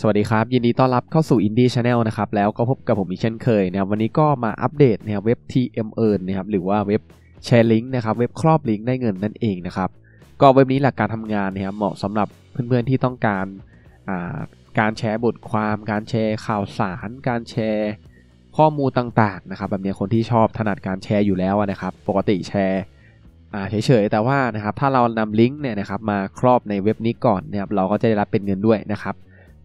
สวัสดีครับ ยินดีต้อนรับเข้าสู่ Indie Channel นะครับ แล้วก็พบกับผมอีกเช่นเคยนะครับวันนี้ก็มาอัปเดตนะครับเว็บ TM Earn นะครับหรือว่าเว็บแชร์ลิงก์นะครับเว็บครอบลิงก์ได้เงินนั่นเองนะครับก็เว็บนี้หลักการทำงานนะครับเหมาะสำหรับเพื่อนๆที่ต้องการอ่าการแชร์บทความการแชร์ข่าวสาร การแชร์ข้อมูลต่างๆนะครับแบบนี้คนที่ชอบถนัดการแชร์อยู่แล้วนะครับ ปกติแชร์อ่าเฉยๆแต่ว่านะครับถ้าเรานำลิงก์เนี่ยนะครับมาครอบในเว็บนี้ก่อนนะครับเราก็จะได้รับเป็นเงินด้วยนะครับ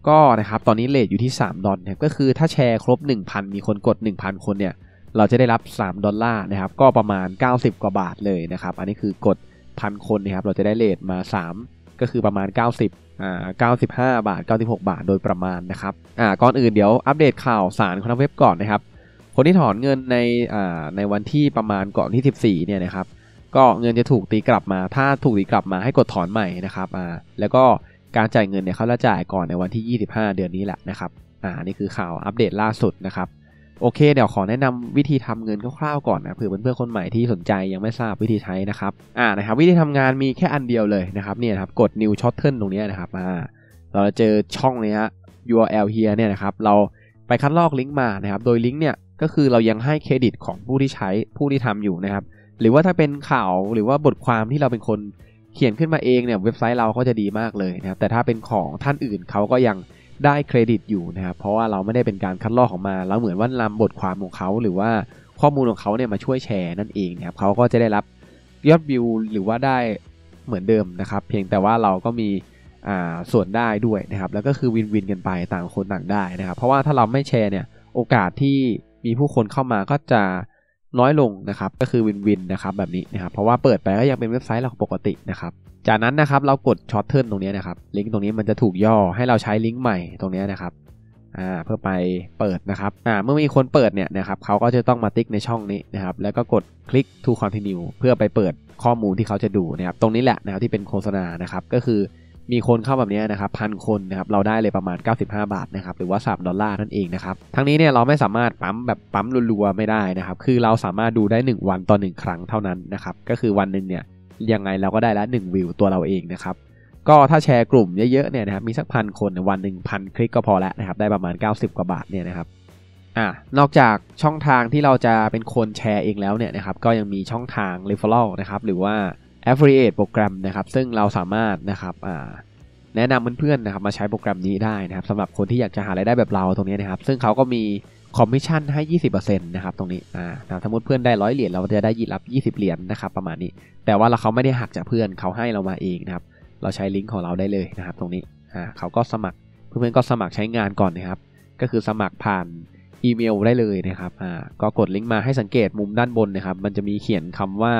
ก็นะครับตอนนี้เลทอยู่ที่ 3 ดอลนะครับก็คือถ้าแชร์ครบ 1,000 มีคนกด 1,000 คนเนี่ยเราจะได้รับ 3 ดอลลาร์นะครับก็ประมาณ 90 กว่าบาทเลยนะครับอันนี้คือกดพันคนนะครับเราจะได้เลทมา 3 ก็คือประมาณ 90อ่า95 บาท 96 บาทโดยประมาณนะครับอ่าก่อนอื่นเดี๋ยวอัปเดตข่าวสารของทางเว็บก่อนนะครับคนที่ถอนเงินในอ่าในวันที่ประมาณก่อนที่ 14เนี่ยนะครับก็เงินจะถูกตีกลับมา ถ้าถูกตีกลับมาให้กดถอนใหม่นะครับอ่าแล้วก็ การจ่ายเงินเนี่ยเขาจะจ่ายก่อนในวันที่ 25 เดือนนี้แหละนะครับอ่านี่คือข่าวอัปเดตล่าสุดนะครับโอเคเดี๋ยวขอแนะนำวิธีทำเงินคร่าวๆก่อนนะเผื่อเพื่อนๆคนใหม่ที่สนใจยังไม่ทราบวิธีใช้นะครับอ่านะครับวิธีทำงานมีแค่อันเดียวเลยนะครับเนี่ยครับกด new shorten ตรงนี้นะครับอ่าเราจะเจอช่องนี้ฮะ URL here เนี่ยนะครับเราไปคัดลอกลิงก์มานะครับโดยลิงก์เนี่ยก็คือเรายังให้เครดิตของผู้ที่ใช้ผู้ที่ทำอยู่นะครับหรือว่าถ้าเป็นข่าวหรือว่าบทความที่เราเป็นคน เขียนขึ้นมาเองเนี่ยเว็บไซต์เราก็จะดีมากเลยนะครับแต่ถ้าเป็นของท่านอื่นเขาก็ยังได้เครดิตอยู่นะครับเพราะว่าเราไม่ได้เป็นการคัดลอกของมาเราเหมือนว่านำบทความของเขาหรือว่าข้อมูลของเขาเนี่ยมาช่วยแชร์นั่นเองนะครับเขาก็จะได้รับยอดวิวหรือว่าได้เหมือนเดิมนะครับเพียงแต่ว่าเราก็มีอ่าส่วนได้ด้วยนะครับแล้วก็คือวินวินกันไปต่างคนต่างได้นะครับเพราะว่าถ้าเราไม่แชร์เนี่ยโอกาสที่มีผู้คนเข้ามาก็จะ น้อยลงนะครับก็คือวินวินนะครับแบบนี้นะครับเพราะว่าเปิดไปก็ยังเป็นเว็บไซต์เราปกตินะครับจากนั้นนะครับเรากดช็อตเทิร์นตรงนี้นะครับลิงก์ตรงนี้มันจะถูกย่อให้เราใช้ลิงก์ใหม่ตรงนี้นะครับอ่าเพื่อไปเปิดนะครับอ่าเมื่อมีคนเปิดเนี่ยนะครับเขาก็จะต้องมาติ๊กในช่องนี้นะครับแล้วก็กดคลิก to continue เพื่อไปเปิดข้อมูลที่เขาจะดูนะครับตรงนี้แหละนะครับที่เป็นโฆษณานะครับก็คือ มีคนเข้าแบบนี้นะครับพันคนนะครับเราได้เลยประมาณ 95 บาทนะครับหรือว่า 3 ดอลลาร์นั่นเองนะครับทั้งนี้เนี่ยเราไม่สามารถปั๊มแบบปั๊มรัวๆไม่ได้นะครับคือเราสามารถดูได้ 1 วันต่อ1ครั้งเท่านั้นนะครับก็คือวันหนึ่งเนี่ยยังไงเราก็ได้ละ 1 วิวตัวเราเองนะครับก็ถ้าแชร์กลุ่มเยอะๆเนี่ยนะครับมีสักพันคนวันหนึ่งพันคลิกก็พอแล้วนะครับได้ประมาณ 90 กว่าบาทเนี่ยนะครับอ่านอกจากช่องทางที่เราจะเป็นคนแชร์เองแล้วเนี่ยนะครับก็ยังมีช่องทาง referral นะครับหรือว่า affiliate โปรแกรมนะครับ ซึ่งเราสามารถนะครับแนะนำเพื่อนๆนะครับมาใช้โปรแกรมนี้ได้นะครับสำหรับคนที่อยากจะหารายได้แบบเราตรงนี้นะครับ ซึ่งเขาก็มีคอมมิชชั่นให้ 20%นะครับตรงนี้อ่าสมมติเพื่อนได้ร้อยเหรียญเราจะได้ยิรับ 20 เหรียญนะครับประมาณนี้ แต่ว่าเราเขาไม่ได้หักจากเพื่อนเขาให้เรามาเองนะครับ เราใช้ลิงก์ของเราได้เลยนะครับ ตรงนี้อ่าเขาก็สมัครเพื่อนๆก็สมัครใช้งานก่อนนะครับ ก็คือสมัครผ่านอีเมลได้เลยนะครับอ่าก็กดลิงก์มาให้สังเกตมุมด้านบนนะครับ มันจะมีเขียนคำว่า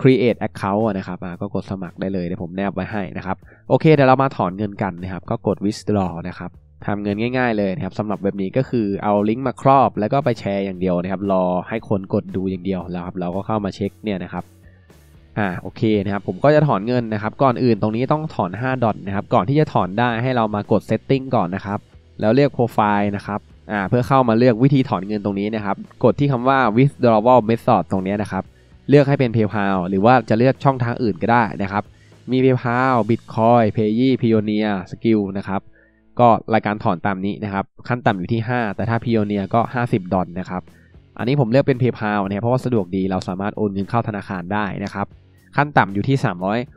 create account นะครับก็กดสมัครได้เลยเดี๋ยวผมแนบไว้ให้นะครับ โอเคเดี๋ยวเรามาถอนเงินกันนะครับ ก็กด withdraw นะครับทำเงินง่ายๆเลยนะครับสำหรับเว็บนี้ก็คือเอาลิงก์มาครอบ แล้วก็ไปแชร์อย่างเดียวนะครับ รอให้คนกดดูอย่างเดียวแล้วครับเราก็เข้ามาเช็คเนี่ยนะครับอ่าโอเคนะครับผมก็จะถอนเงินนะครับ ก่อนอื่นตรงนี้ต้องถอน 5 ดอทนะครับ ก่อนที่จะถอนได้ให้เรามากด setting ก่อนนะครับ แล้วเลือก profile นะครับอ่าเพื่อเข้ามาเลือกวิธีถอนเงินตรงนี้นะครับ กดที่คำว่า withdrawal method ตรงนี้นะครับ เลือกให้เป็น PayPal หรือว่าจะเลือกช่องทางอื่นก็ได้นะครับ มี PayPal Bitcoin Payee Pioneer Skill นะครับ ก็รายการถอนตามนี้นะครับ ขั้นต่ำอยู่ที่ 5 แต่ถ้า Pioneer ก็ 50 ดอลนะครับ อันนี้ผมเลือกเป็น PayPal นะครับเพราะว่าสะดวกดีเราสามารถโอนเงินเข้าธนาคารได้นะครับ ขั้นต่ำอยู่ที่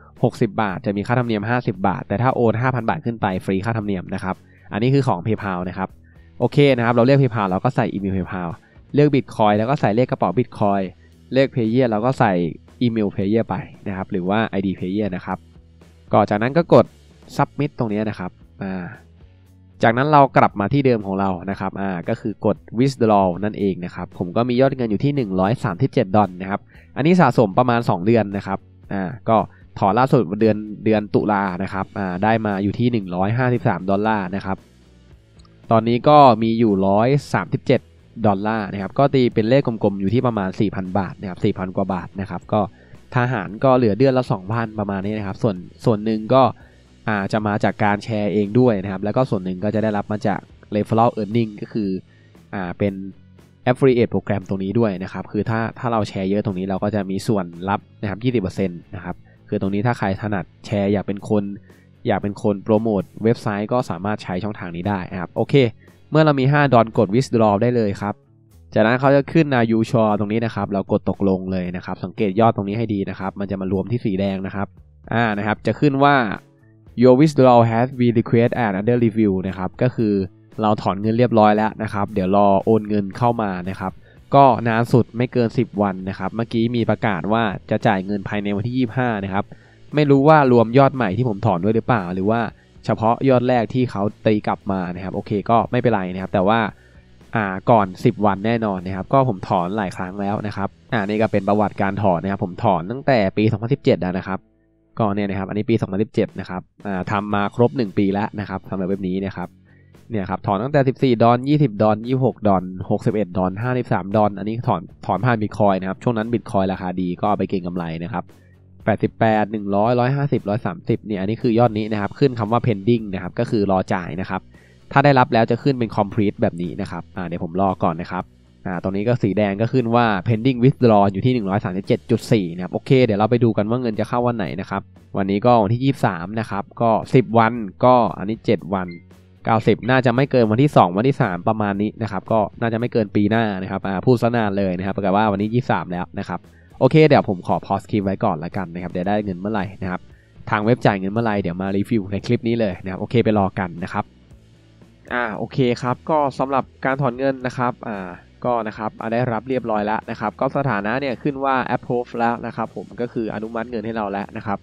360 บาท จะมีค่าธรรมเนียม 50 บาท แต่ถ้าโอน 5,000 บาทขึ้นไปฟรีค่าธรรมเนียมนะครับ อันนี้คือของ PayPal นะครับ โอเคนะครับ เราเลือก PayPal เราก็ใส่อีเมล PayPal เลือก Bitcoin แล้วก็ใส่เลขกระเป๋า Bitcoin เลข Payer เราก็ใส่อีเมล Payer ไปนะครับ หรือว่า ID Payer นะครับก่อจากนั้นก็กด submit ตรงนี้นะครับอ่าจากนั้นเรากลับมาที่เดิมของเรานะครับอ่าก็คือกด withdraw นั่นเองนะครับ ผมก็มียอดเงินอยู่ที่ 137 ดอลนะครับ อันนี้สะสมประมาณ 2 เดือนนะครับอ่าก็ถอนล่าสุดเดือนเดือนตุลานะครับอ่าได้มาอยู่ที่ 153 ดอลลาร์นะครับ ตอนนี้ก็มีอยู่ 137 ดอลลาร์นะครับก็ตีเป็นเลขกลมๆ อยู่ที่ประมาณ 4,000 บาทนะครับ4,000 กว่าบาทนะครับก็ทหารก็เหลือเดือนละ 2,000 ประมาณนี้นะครับ ส่วนส่วนหนึ่งก็อาจะมาจากการแชร์เองด้วยนะครับ แล้วก็ส่วนหนึ่งก็จะได้รับมาจาก referral earning ก็คืออ่าเป็น affiliate โปรแกรมตรงนี้ด้วยนะครับ คือถ้าถ้าเราแชร์เยอะตรงนี้เราก็จะมีส่วนรับนะครับ 20%นะครับ คือตรงนี้ถ้าใครถนัดแชร์อยากเป็นคน อยากเป็นคนโปรโมทเว็บไซต์ก็สามารถใช้ช่องทางนี้ได้นะครับ โอเค เมื่อเรามี 5 ดอนกด withdraw ได้เลยครับ จากนั้นเขาจะขึ้นนายูชอตรงนี้นะครับ เรากดตกลงเลยนะครับ สังเกตยอดตรงนี้ให้ดีนะครับ มันจะมารวมที่สีแดงนะครับ อ่า นะครับ จะขึ้นว่า your withdrawal has been requested and under review นะครับ ก็คือเราถอนเงินเรียบร้อยแล้วนะครับ เดี๋ยวรอโอนเงินเข้ามานะครับ ก็นานสุดไม่เกิน 10 วันนะครับ เมื่อกี้มีประกาศว่าจะจ่ายเงินภายในวันที่ 25 นะครับ ไม่รู้ว่ารวมยอดใหม่ที่ผมถอนด้วยหรือเปล่า หรือว่า เฉพาะยอดแรกที่เขาตีกลับมานะครับโอเคก็ไม่เป็นไรนะครับ แต่ว่าอ่าก่อน 10 วันแน่นอนนะครับ ก็ผมถอนหลายครั้งแล้วนะครับอ่านี่ก็เป็นประวัติการถอนนะครับ ผมถอนตั้งแต่ปี 2017นะครับก็เนี่ยนะครับ อันนี้ปี 2017นะครับอ่าทำมาครบ 1 ปีแล้วนะครับสำหรับเว็บนี้นะครับเนี่ยครับถอนตั้งแต่ 14 ดอล20 ดอล26 ดอล61 ดอล53 ดอลอันนี้ถอนถอนผ่านบิตคอยนะครับ ช่วงนั้นบิตคอยราคาดีก็เอาไปเก็งกำไรนะครับ 88 100 150 130เนี่ยอันนี้คือยอดนี้นะครับขึ้นคำว่า pending นะครับก็คือรอจ่ายนะครับถ้าได้รับแล้วจะขึ้นเป็น complete แบบนี้นะครับอ่าเดี๋ยวผมรอก่อนนะครับอ่าตรงนี้ก็สีแดงก็ขึ้นว่า pending withdraw อยู่ที่ 137.4 นะครับโอเค เดี๋ยวเราไปดูกันว่าเงินจะเข้าวันไหนนะครับวันนี้ก็วันที่ 23 นะครับก็ 10 วันก็อันนี้ 7 วัน 90 น่าจะไม่เกินวันที่ 2 วันที่ 3 ประมาณนี้นะครับก็น่าจะไม่เกินปีหน้านะครับอ่าพูดซะนานเลยนะครับประกาศว่าวันนี้ 23 แล้วนะครับ โอเคเดี๋ยวผมขอพอสคลิปไว้ก่อนละกันนะครับเดี๋ยวได้เงินเมื่อไหร่นะครับทางเว็บจ่ายเงินเมื่อไหร่เดี๋ยวมารีวิวในคลิปนี้เลยนะครับโอเคไปรอกันนะครับอ่าโอเคครับก็สำหรับการถอนเงินนะครับอ่าก็นะครับได้รับเรียบร้อยแล้วนะครับก็สถานะเนี่ยขึ้นว่า approve แล้วนะครับผมก็คืออนุมัติเงินให้เราแล้วนะครับ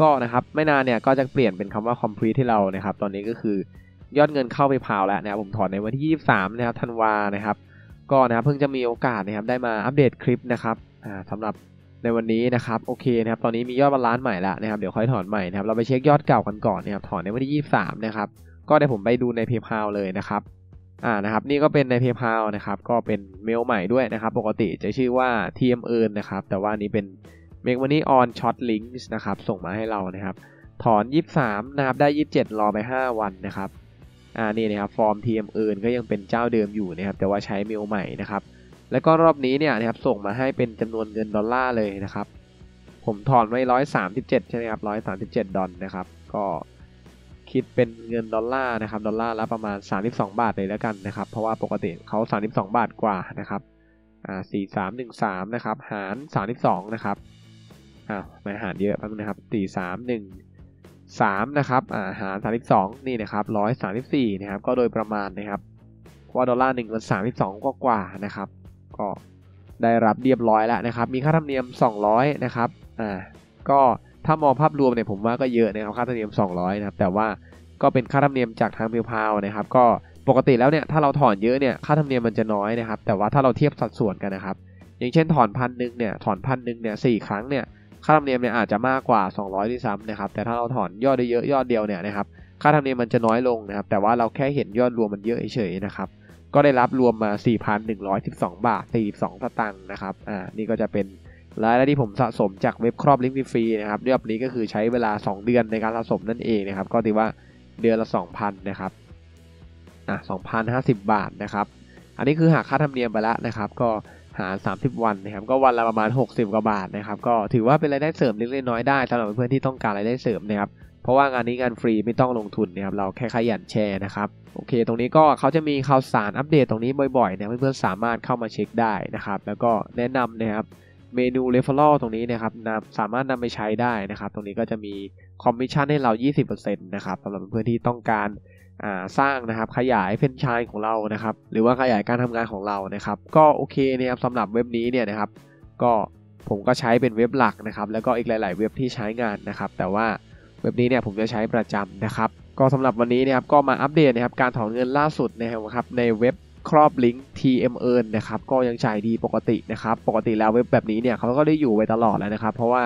ก็นะครับไม่นานเนี่ยก็จะเปลี่ยนเป็นคำว่า complete ให้เรานะครับตอนนี้ก็คือยอดเงินเข้าไปพาวแล้วนะครับผมถอนในวันที่ 23 นะครับธันวานะครับก็นะครับเพิ่งจะมีโอกาสนะครับได้มาอัปเดตคลิปนะครับ อ่าสำหรับในวันนี้นะครับโอเคนะครับตอนนี้มียอดบาลานซ์ใหม่แล้วนะครับเดี๋ยวค่อยถอนใหม่นะครับเราไปเช็คยอดเก่ากันก่อนนะครับถอนในวันที่ 23 นะครับก็เดี๋ยวผมไปดูใน PayPal เลยนะครับอ่านะครับนี่ก็เป็นใน PayPal นะครับก็เป็นเมลใหม่ด้วยนะครับปกติจะชื่อว่า TM Earn นะครับแต่ว่านี้เป็น Make Money on Short Links นะครับส่งมาให้เรานะครับถอน 23นะครับได้ 27 รอไป 5 วันนะครับอ่านี่นะครับฟอร์ม TM Earn ก็ยังเป็นเจ้าเดิมอยู่นะครับแต่ว่าใช้เมลใหม่นะครับ แล้วก็รอบนี้เนี่ยนะครับส่งมาให้เป็นจำนวนเงินดอลลาร์เลยนะครับ ผมถอนไว้ร้อยสามสิบเจ็ดใช่ไหมครับร้อยสามสิบเจ็ดดอลนะครับ ก็คิดเป็นเงินดอลลาร์นะครับดอลลาร์ละประมาณสามสิบสองบาทเลยแล้วกันนะครับ เพราะว่าปกติเขาสามสิบสองบาทกว่านะครับอ่าสี่สามหนึ่งสามนะครับ หารสามสิบสองนะครับอ่าไม่หารเยอะแป๊บนึงนะครับสี่สามหนึ่งสามนะครับอ่าหารสามสิบสองนี่นะครับร้อยสามสิบสี่นะครับก็โดยประมาณนะครับว่าดอลลาร์หนึ่งมันสามสิบสองกว่าๆนะครับ ก็ได้รับเรียบร้อยแล้วนะครับ มีค่าธรรมเนียม 200 นะครับ อ่า ก็ถ้ามองภาพรวมเนี่ยผมว่าก็เยอะนะครับค่าธรรมเนียม 200 นะครับ แต่ว่าก็เป็นค่าธรรมเนียมจากทางเพลพาวนะครับ ก็ปกติแล้วเนี่ยถ้าเราถอนเยอะเนี่ยค่าธรรมเนียมมันจะน้อยนะครับ แต่ว่าถ้าเราเทียบสัดส่วนกันนะครับ อย่างเช่นถอนพันหนึ่งเนี่ยถอนพันหนึ่งเนี่ยสี่ครั้งเนี่ยค่าธรรมเนียมเนี่ยอาจจะมากกว่า 200ด้วยซ้ำนะครับ แต่ถ้าเราถอนยอดได้เยอะยอดเดียวเนี่ยนะครับค่าธรรมเนียมมันจะน้อยลงนะครับ แต่ว่าเราแค่เห็นยอดรวมมันเยอะเฉยๆนะครับ ก็ได้รับรวมมา 4,112 บาท 42 สตางค์นะครับ อ่า นี่ก็จะเป็นรายได้ที่ผมสะสมจากเว็บครอบลิงก์ฟรีนะครับรอบนี้ก็คือใช้เวลา 2 เดือนในการสะสมนั่นเองนะครับ ก็ถือว่าเดือนละ 2,000 นะครับ อะ2,050 บาทนะครับ อันนี้คือหักค่าธรรมเนียมไปแล้วนะครับ ก็หาร 30 วันนะครับ ก็วันละประมาณ 60 กว่าบาทนะครับ ก็ถือว่าเป็นรายได้เสริมเล็กๆน้อยๆได้สำหรับเพื่อนที่ต้องการรายได้เสริมนะครับ ราะว่างานนี้งานฟรีไม่ต้องลงทุนนะครับเราแค่ขยันแชร์นะครับโอเค ตรงนี้ก็เขาจะมีข่าวสารอัปเดตตรงนี้บ่อยๆนะเพื่อนๆสามารถเข้ามาเช็คได้นะครับแล้วก็แนะนำนะครับเมนู referral ตรงนี้นะครับนำสามารถนำไปใช้ได้นะครับ ตรงนี้ก็จะมีคอมมิชชั่นให้เรา 20%นะครับสำหรับเพื่อนที่ต้องการสร้างนะครับขยายเฟรนชส์ของเรานะครับ หรือว่าขยายการทำงานของเรานะครับ ก็โอเคนะครับสำหรับเว็บนี้เนี่ยนะครับ ก็ผมก็ใช้เป็นเว็บหลักนะครับ แล้วก็อีกหลาย ๆ เว็บที่ใช้งานนะครับ แต่ว่า เว็บนี้เนี่ยผมจะใช้ประจำนะครับก็สำหรับวันนี้นะครับก็มาอัปเดตนะครับการถอนเงินล่าสุดนะครับในเว็บครอบลิงก์ TM Earn นะครับก็ยังจ่ายดีปกตินะครับปกติแล้วเว็บแบบนี้เนี่ยเขาก็ได้อยู่ไว้ตลอดแล้วนะครับ เพราะว่า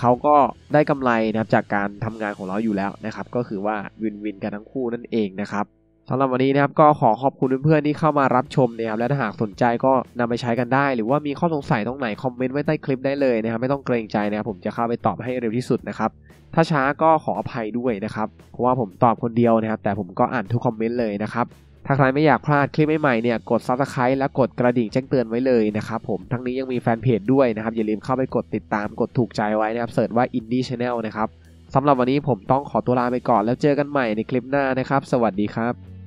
เขาก็ได้กำไรนะครับจากการทำงานของเราอยู่แล้วนะครับ ก็คือว่าวินวินกันทั้งคู่นั่นเองนะครับ สำหรับวันนี้นะครับก็ขอขอบคุณเพื่อนๆที่เข้ามารับชมนะครับและถ้าหากสนใจก็นำไปใช้กันได้ หรือว่ามีข้อสงสัยตรงไหนคอมเมนต์ไว้ใต้คลิปได้เลยนะครับไม่ต้องเกรงใจนะครับผมจะเข้าไปตอบให้เร็วที่สุดนะครับถ้าช้าก็ขออภัยด้วยนะครับเพราะว่าผมตอบคนเดียวนะครับแต่ผมก็อ่านทุกคอมเมนต์เลยนะครับถ้าใครไม่อยากพลาดคลิปใหม่ๆเนี่ยกด subscribe และกดกระดิ่งแจ้งเตือนไว้เลยนะครับผมทั้งนี้ยังมีแฟนเพจด้วยนะครับอย่าลืมเข้าไปกดติดตามกดถูกใจไว้นะครับเสิร์ชว่า Indie Channel นะครับสำหรับวันนี้ผมต้องขอตัวลาไปก่อนแล้วเจอกันใหม่ในคลิปหน้านะครับ สวัสดีครับ